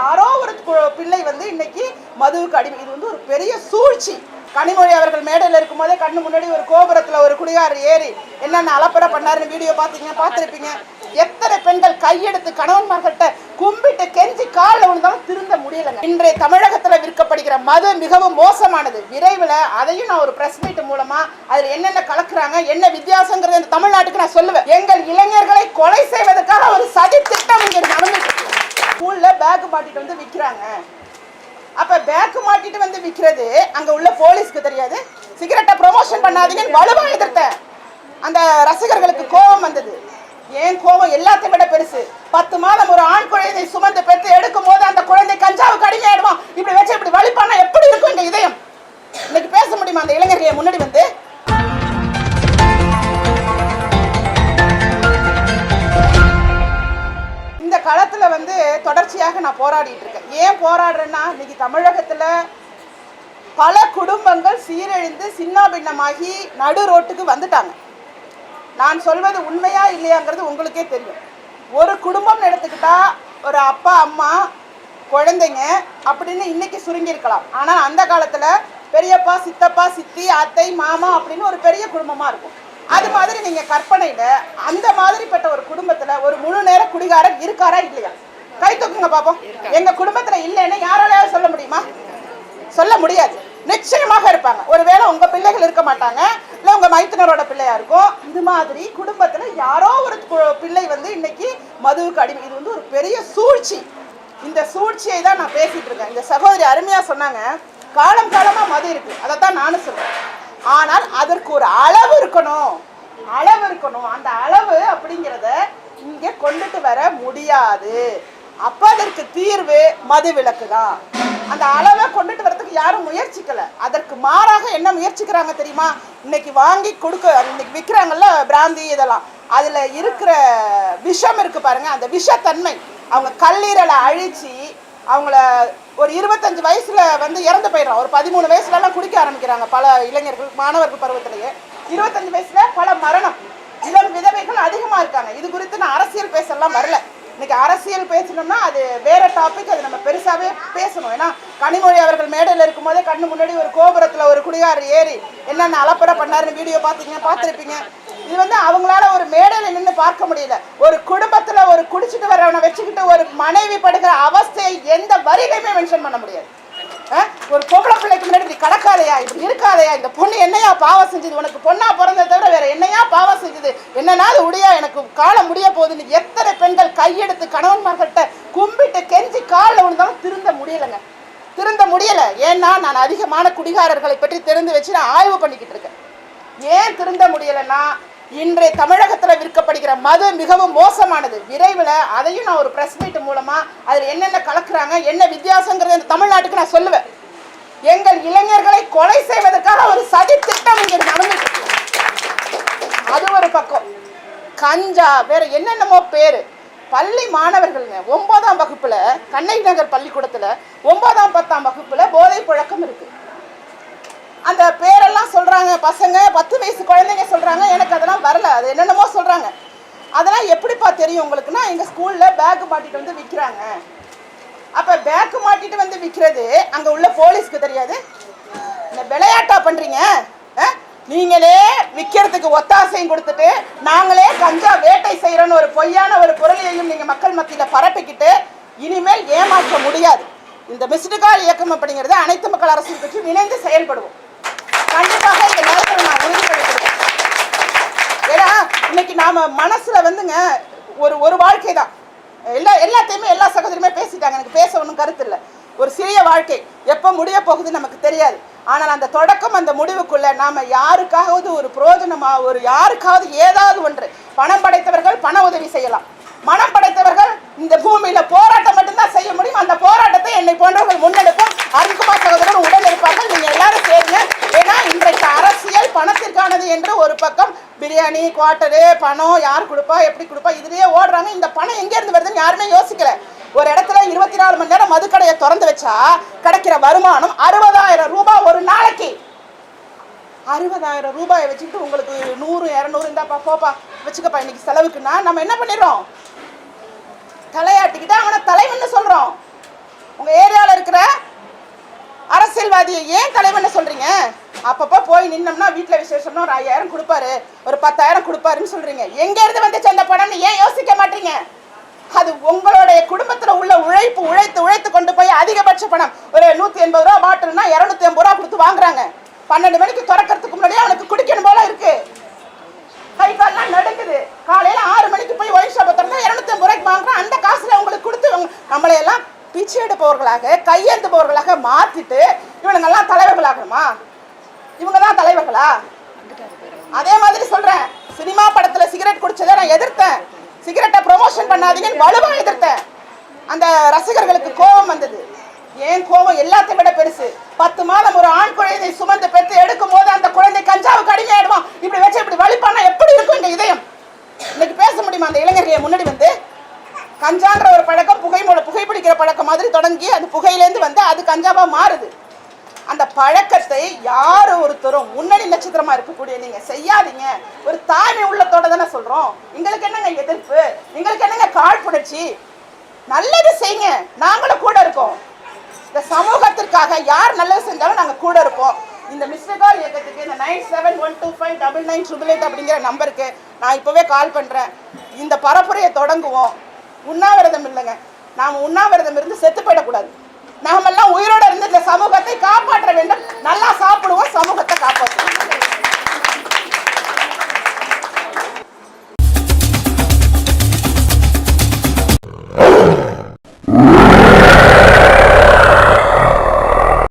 யாரோ ஒரு பிள்ளை வந்து இன்னைக்கு மதுவுக்கு அடிமை. இது வந்து ஒரு பெரிய சூழ்ச்சி. கனிமொழி அவர்கள் மேடையில் இருக்கும்போதே கண்ணு முன்னாடி ஒரு கோபுரத்துல ஒரு குடிகாரர் ஏறி என்னென்ன அலப்பறை பண்ணாருன்னு வீடியோ பார்த்தீங்க பார்த்துருப்பீங்க. எத்தனை பெண்கள் கையெடுத்து கணவன்மார்கிட்ட கும்பிட்டு கெஞ்சி காலில் விழுந்தாலும் திருந்த முடியலைங்க. இன்றைய தமிழகத்தில் விற்கப்படுகிற மது மிகவும் மோசமானது. விரைவில் அதையும் நான் ஒரு பிரஸ் மீட் மூலமாக அதில் என்னென்ன கலக்குறாங்க என்ன வித்தியாசங்கிறது இந்த தமிழ்நாட்டுக்கு நான் சொல்லுவேன். எங்கள் இளைஞர்களை கொலை செய்வதற்காக ஒரு சதி திட்டம் இங்கே பேக் மாட்டிட்டு வந்து விற்கிறாங்க அப்ப பேக் மாட்டிட்டு வந்து விற்கிறது அங்க உள்ள போலீஸ்க்கு தெரியாது. சிகரெட்டை ப்ரொமோஷன் பண்ணாதீங்கன்னு வலுவாக எதிர்த்தேன் அந்த ரசிகர்களுக்கு கோபம் வந்தது. ஏன் கோபம்? எல்லாத்தையும் விட பெருசு. பத்து மாதம் ஒரு ஆண் குழந்தை சுமந்து பெற்று எடுக்கும் போது அந்த குழந்தை கஞ்சாவுக்கு அடிமையாயிடுமா? இப்படி வச்சு இப்படி வலிப்பானா? எப்படி இருக்கும் எங்க இதயம்? இன்னைக்கு பேச முடியுமா? அந்த இளைஞர்கள் முன்னாடி தொடர்ச்சியாக நான் போராடிட்டு இருக்கேன். ஏன் போராடுறேன்னா இன்னைக்கு தமிழகத்துல பல குடும்பங்கள் சீரழிந்து சின்ன பின்னமாகி நடு ரோட்டுக்கு வந்துட்டாங்க. நான் சொல்வது உண்மையா இல்லையாங்கிறது உங்களுக்கே தெரியும். ஒரு குடும்பம் எடுத்துக்கிட்டா ஒரு அப்பா அம்மா குழந்தைங்க அப்படின்னு இன்னைக்கு சுருங்கியிருக்கலாம். ஆனால் அந்த காலத்தில் பெரியப்பா சித்தப்பா சித்தி அத்தை மாமா அப்படின்னு ஒரு பெரிய குடும்பமாக இருக்கும். அது மாதிரி நீங்கள் கற்பனையில் அந்த மாதிரிப்பட்ட ஒரு குடும்பத்தில் ஒரு முழு நேர குடிகாரர் இருக்காரா இல்லையா? கை தூக்குங்க பாப்போம். எங்க குடும்பத்துல இல்லைன்னு யாராலையாவது சொல்ல முடியுமா? சொல்ல முடியாது. நிச்சயமாக இருப்பாங்க. ஒருவேளை உங்க பிள்ளைகள் இருக்க மாட்டாங்க இல்ல உங்க மைத்தினரோட பிள்ளையா இருக்கும் இது மாதிரி குடும்பத்துல யாரோ ஒரு கு- பிள்ளை வந்து இன்னைக்கு மதுவுக்கு அடிமை. இது வந்து ஒரு பெரிய சூழ்ச்சி. இந்த சூழ்ச்சியை தான் நான் பேசிட்டு இருக்கேன். இந்த சகோதரி அருமையா சொன்னாங்க காலம் காலமா மது இருக்கு. அதைத்தான் நானும் சொல்றேன். ஆனால் அதற்கு ஒரு அளவு இருக்கணும். அளவு இருக்கணும். அந்த அளவு அப்படிங்கிறத இங்கே கொண்டுட்டு வர முடியாது. அப்போ அதற்கு தீர்வு மது விலக்கு தான் அந்த அளவை கொண்டுட்டு வரதுக்கு யாரும் முயற்சிக்கல. அதற்கு மாறாக என்ன முயற்சிக்கிறாங்க தெரியுமா? இன்னைக்கு வாங்கி கொடுக்க இன்னைக்கு விற்கிறாங்கல்ல பிராந்தி இதெல்லாம். அதுல இருக்கிற விஷம் இருக்கு பாருங்க அந்த விஷத்தன்மை. அவங்க கல்லீரலை அழிச்சு அவங்கள ஒரு இருபத்தஞ்சு வயசுல வந்து இறந்து போயிடுறோம் ஒரு பதிமூணு வயசுலலாம் குடிக்க ஆரம்பிக்கிறாங்க பல இளைஞர்கள் மாணவர்கள் பருவத்திலேயே. இருபத்தஞ்சு வயசுல பல மரணம். இளம் விதவைகள் அதிகமா இருக்காங்க. இது குறித்து நான் அரசியல் பேசலாம் வரல. இன்னைக்கு அரசியல் பேசணும்னா அது வேற டாபிக் அது நம்ம பெருசாவே பேசணும். ஏன்னா கனிமொழி அவர்கள் மேடையில் இருக்கும்போதே கண்ணு முன்னாடி ஒரு கோபுரத்துல ஒரு குடிகாரர் ஏறி என்னென்ன அலப்பறை பண்ணாருன்னு வீடியோ பார்த்தீங்க பார்த்துருப்பீங்க. இது வந்து அவங்களால ஒரு மேடையில் நின்று பார்க்க முடியல. ஒரு குடும்பத்துல ஒரு குடிச்சிட்டு வரவனை வச்சுக்கிட்டு ஒரு மனைவி படுகிற அவஸ்தையை எந்த வரியிலையுமே மென்ஷன் பண்ண முடியாது. ஒரு பொம்பளை எனக்கு முன்னாடி இப்படி கடக்காதையா? இப்படி இருக்காதையா? இந்த பொண்ணு என்னையா பாவம் செஞ்சது? உனக்கு பொண்ணா பிறந்ததை தவிர வேற என்னையா பாவம் செஞ்சது? என்னன்னா அது உடையா? எனக்கு காலம் முடிய போகுதுன்னு எத்தனை பெண்கள் கையெடுத்து கணவன்மார்கிட்ட கும்பிட்டு கெஞ்சி காலில் விழுந்தாலும் திருந்த முடியலைங்க. திருந்த முடியலை. ஏன்னா நான் அதிகமான குடிகாரர்களை பற்றி தெரிந்து வச்சு நான் ஆய்வு பண்ணிக்கிட்டு இருக்கேன். ஏன் திருந்த முடியலைன்னா இன்றைய தமிழகத்தில் விற்கப்படுகிற மது மிகவும் மோசமானது. விரைவில் அதையும் நான் ஒரு ப்ரெஸ் மீட் மூலமாக அதில் என்னென்ன கலக்குறாங்க என்ன வித்தியாசங்கிறது இந்த தமிழ்நாட்டுக்கு நான் சொல்லுவேன். எங்கள் இளைஞர்களை கொலை செய்வதற்காக ஒரு சதி திட்டம் இங்கே நடந்துட்டு அது ஒரு பக்கம். கஞ்சா வேற என்னென்னமோ பேரு. பள்ளி மாணவர்கள்ங்க ஒன்பதாம் வகுப்புல கண்ணை நகர் பள்ளிக்கூடத்துல ஒன்பதாம் பத்தாம் வகுப்புல போதை புழக்கம் இருக்கு. அந்த பேரெல்லாம் சொல்றாங்க பசங்க பத்து வயசு குழந்தைங்க சொல்றாங்க எனக்கு அதெல்லாம் வரல அது என்னென்னமோ சொல்றாங்க. அதெல்லாம் எப்படிப்பா தெரியும் உங்களுக்குன்னா எங்கள் ஸ்கூலில் பேக் மாட்டிட்டு வந்து விற்கிறாங்க அப்போ பேக்கு மாட்டிட்டு வந்து விற்கிறது அங்கே உள்ள போலீஸ்க்கு தெரியாது. இந்த விளையாட்டா பண்ணுறீங்க நீங்களே விற்கிறதுக்கு ஒத்தாசையும் கொடுத்துட்டு நாங்களே கஞ்சா வேட்டை செய்கிறோன்னு ஒரு பொய்யான ஒரு பொருளையும் நீங்கள் மக்கள் மத்தியில் பரப்பிக்கிட்டு இனிமேல் ஏமாற்ற முடியாது. இந்த மிஸ்டு கால் இயக்கம் அப்படிங்கிறது அனைத்து மக்கள் அரசியல் கட்சியும் இணைந்து செயல்படுவோம். கண்டிப்பாக இந்த நேரத்தில் நான் உறுதிப்படுத்திருக்கேன் ஏன்னா இன்னைக்கு நாம் மனசில் வந்துங்க ஒரு ஒரு வாழ்க்கை தான் எல்லா எல்லாத்தையுமே எல்லா சகோதரியுமே பேசிட்டாங்க. எனக்கு பேச ஒன்றும் கருத்து இல்லை. ஒரு சிறிய வாழ்க்கை. எப்போ முடிய போகுது நமக்கு தெரியாது. ஆனால் அந்த தொடக்கம் அந்த முடிவுக்குள்ள நாம யாருக்காவது ஒரு பிரயோஜனமா ஒரு யாருக்காவது ஏதாவது ஒன்று பணம் படைத்தவர்கள் பண உதவி செய்யலாம். மனம் படைத்தவர்கள் இந்த பூமியில போராட்டம் மட்டும்தான் செய்ய முடியும். அந்த போராட்டத்தை என்னை போன்றவர்கள் முன் பிரியாணி குவார்டரு பணம் யார் கொடுப்பா எப்படி கொடுப்பா இதுலேயே ஓடுறாங்க. இந்த பணம் எங்கேருந்து வருதுன்னு யாருமே யோசிக்கல. ஒரு இடத்துல இருபத்தி நாலு மணி நேரம் மதுக்கடையை திறந்து வச்சா கிடைக்கிற வருமானம் அறுபதாயிரம் ரூபாய் ஒரு நாளைக்கு. அறுபதாயிரம் ரூபாயை வச்சுக்கிட்டு உங்களுக்கு நூறு இரநூறு இருந்தாப்பா போப்பா வச்சுக்கப்பா இன்னைக்கு செலவுக்குன்னா நம்ம என்ன பண்ணிடுறோம்? தலையாட்டிக்கிட்டு அவனை தலைவன் சொல்கிறோம் உங்கள் ஏரியாவில் இருக்கிற அரசியல்வாதியை ஏன் தலைவன் சொல்கிறீங்க அப்பப்போ போய் நின்னோம்னா வீட்டில் விசேஷம்னா ஒரு ஐயாயிரம் கொடுப்பாரு. ஒரு பத்தாயிரம் கொடுப்பாருன்னு சொல்றீங்க. எங்கேருந்து வந்துச்சு அந்த பணம்னு ஏன் யோசிக்க மாட்டீங்க? அது உங்களுடைய குடும்பத்தில் உள்ள உழைப்பு உழைத்து உழைத்து கொண்டு போய் அதிகபட்ச பணம். ஒரு நூற்றி எண்பது ரூபா பாட்டில்னா இரநூத்தி எண்பது ரூபா கொடுத்து வாங்குறாங்க. பன்னெண்டு மணிக்கு திறக்கறதுக்கு முன்னாடியே அவனுக்கு குடிக்கணும் போல இருக்கு. கை கால்லாம் நடுக்குது காலையில் ஆறு மணிக்கு போய் ஒயின் ஷாப்பை திறந்தா இரநூத்தி ஐம்பது ரூபாய்க்கு வாங்குறோம் அந்த காசுல உங்களுக்கு கொடுத்து நம்மளை எல்லாம் பிச்சை எடுப்பவர்களாக கையேந்துபவர்களாக மாற்றிட்டு இவனுங்கெல்லாம் தலைவர்களாகணுமா இவங்க தான் தலைவர்களா? அதே மாதிரி சொல்றேன். சினிமா படத்துல சிகரெட் குடிச்சதை நான் எதிர்த்தேன். சிகரெட்டை ப்ரொமோஷன் பண்ணாதீங்கன்னு வலுவா எதிர்த்தேன். அந்த ரசிகர்களுக்கு கோபம் வந்தது. ஏன் கோபம்? எல்லாத்தையும் விட பெருசு. பத்து மாதம் ஒரு ஆண் குழந்தை சுமந்து பெற்று எடுக்கும் போது அந்த குழந்தை கஞ்சாவுக்கு அடிமையாயிடுவான் இப்படி வச்சு இப்படி வலிப்பானா? எப்படி இருக்கும் இந்த இதயம்? இன்னைக்கு பேச முடியுமா? அந்த இளைஞர்களை முன்னாடி வந்து கஞ்சான்ற ஒரு பழக்கம் புகை புகைப்பிடிக்கிற பழக்கம் மாதிரி தொடங்கி அது புகையிலேருந்து வந்து அது கஞ்சாவா மாறுது. அந்த பழக்கத்தை யார் ஒருத்தரும் முன்னணி நட்சத்திரமா இருக்கக்கூடிய நீங்க செய்யாதீங்க. ஒரு தாய்மை உள்ளத்தோட தானே சொல்றோம். எங்களுக்கு என்னங்க எதிர்ப்பு? எங்களுக்கு என்னங்க காழ்ப்புணர்ச்சி? நல்லது செய்யுங்க. நாங்களும் கூட இருக்கோம். இந்த சமூகத்திற்காக யார் நல்லது செஞ்சாலும் நாங்க கூட இருப்போம். இந்த மிஸ்டர் கால் இயக்கத்துக்கு இந்த nine seven one two five double nine triple eight அப்படிங்கிற நம்பருக்கு நான் இப்போவே கால் பண்ணுறேன் இந்த பரப்புரையை தொடங்குவோம். உண்ணாவிரதம் இல்லைங்க. நாம் உண்ணாவிரதம் இருந்து செத்து போயிடக்கூடாது நாமெல்லாம் உயிரோட இருந்து இந்த சமூகத்தை காப்பாற்ற வேண்டும். நல்லா சாப்பிடுவோம் சமூகத்தை காப்பாற்றுவோம்.